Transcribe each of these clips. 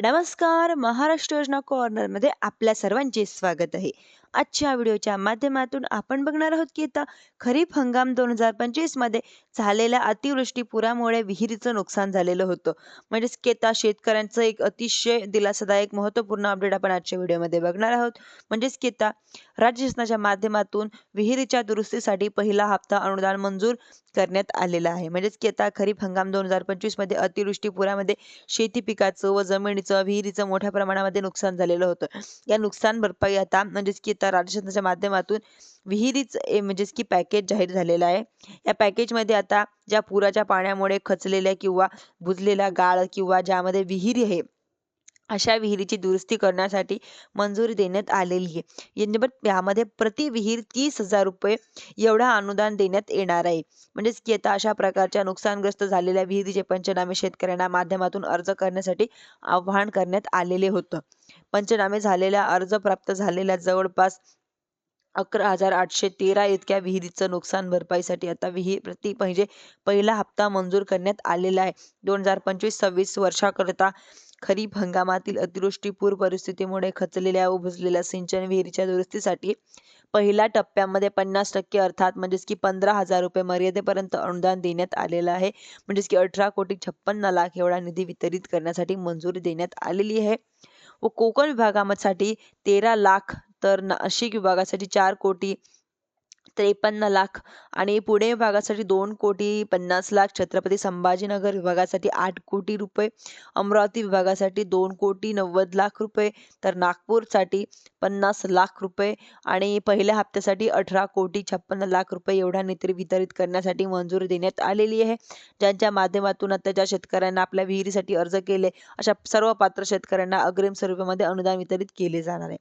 नमस्कार. महाराष्ट्र योजना कॉर्नरमध्ये आपल्या सर्वांचे स्वागत आहे. आजच्या व्हिडिओच्या माध्यमातून आपण बघणार आहोत की आता खरीप हंगाम दोन हजार पंचवीसमध्ये झालेल्या अतिवृष्टी पुरामुळे विहिरीचं नुकसान झालेलं होतं. म्हणजेच केता शेतकऱ्यांचं एक अतिशय दिलासादायक महत्त्वपूर्ण अपडेट आपण आजच्या व्हिडिओमध्ये बघणार आहोत. म्हणजेच केता राज्य शासनाच्या माध्यमातून विहिरीच्या दुरुस्तीसाठी पहिला हप्ता अनुदान मंजूर करण्यात आलेला आहे. म्हणजेच की आता खरीप हंगाम दोन हजार पंचवीसमध्ये अतिवृष्टी पुरामध्ये शेती पिकाचं व जमिनीचं विहिरीचं मोठ्या प्रमाणामध्ये नुकसान झालेलं होतं. या नुकसान भरपाई आता म्हणजेच की आता राज्य माध्यमातून विहिरीच म्हणजे म्हणजेच की पॅकेज जाहीर झालेलं आहे या पॅकेजमध्ये आता ज्या पुराच्या पाण्यामुळे खचलेल्या किंवा बुजलेल्या गाळ किंवा ज्यामध्ये विहिरी आहे अशा विहिरीची दुरुस्ती करण्यासाठी मंजुरी देण्यात आलेली आहे. म्हणजे यामध्ये प्रति विहीर तीस हजार रुपये एवढा अनुदान देण्यात येणार आहे. म्हणजेच की आता अशा प्रकारच्या नुकसानग्रस्त झालेल्या विहिरीचे पंचनामे शेतकऱ्यांना माध्यमातून अर्ज करण्यासाठी आवाहन करण्यात आलेले होतं. पंचनामे झालेल्या अर्ज प्राप्त झालेल्या जवळपास अकरा हजार आठशे तेरा इतक्या विहिरीचं नुकसान भरपाईसाठी आता विहीर प्रति म्हणजे पहिला हप्ता मंजूर करण्यात आलेला आहे. दोन हजार पंचवीस सव्वीस वर्षाकरता खरीप हंगामातील अतिवृष्टी पूर परिस्थितीमुळे खचलेल्या व सिंचन विहिरीच्या दुरुस्तीसाठी पहिल्या टप्प्यामध्ये पन्नास टक्के अर्थात म्हणजेच की पंधरा हजार रुपये मर्यादेपर्यंत अनुदान देण्यात आलेलं आहे. म्हणजेच की अठरा कोटी छप्पन्न लाख एवढा निधी वितरित करण्यासाठी मंजुरी देण्यात आलेली आहे. व कोकण विभागासाठी तेरा लाख तर नाशिक विभागासाठी चार कोटी त्रेपन्न लाख आणि पुणे विभागासाठी दोन कोटी पन्नास लाख छत्रपती संभाजीनगर विभागासाठी आठ कोटी रुपये अमरावती विभागासाठी दोन कोटी नव्वद लाख रुपये तर नागपूरसाठी पन्नास लाख रुपये आणि पहिल्या हप्त्यासाठी अठरा कोटी छप्पन्न लाख रुपये एवढा निधी वितरित करण्यासाठी मंजुरी देण्यात आलेली आहे. ज्यांच्या माध्यमातून आता ज्या शेतकऱ्यांना आपल्या विहिरीसाठी अर्ज केले अशा सर्व पात्र शेतकऱ्यांना अग्रिम स्वरूपामध्ये अनुदान वितरित केले जाणार आहे.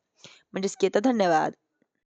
म्हणजेच की धन्यवाद.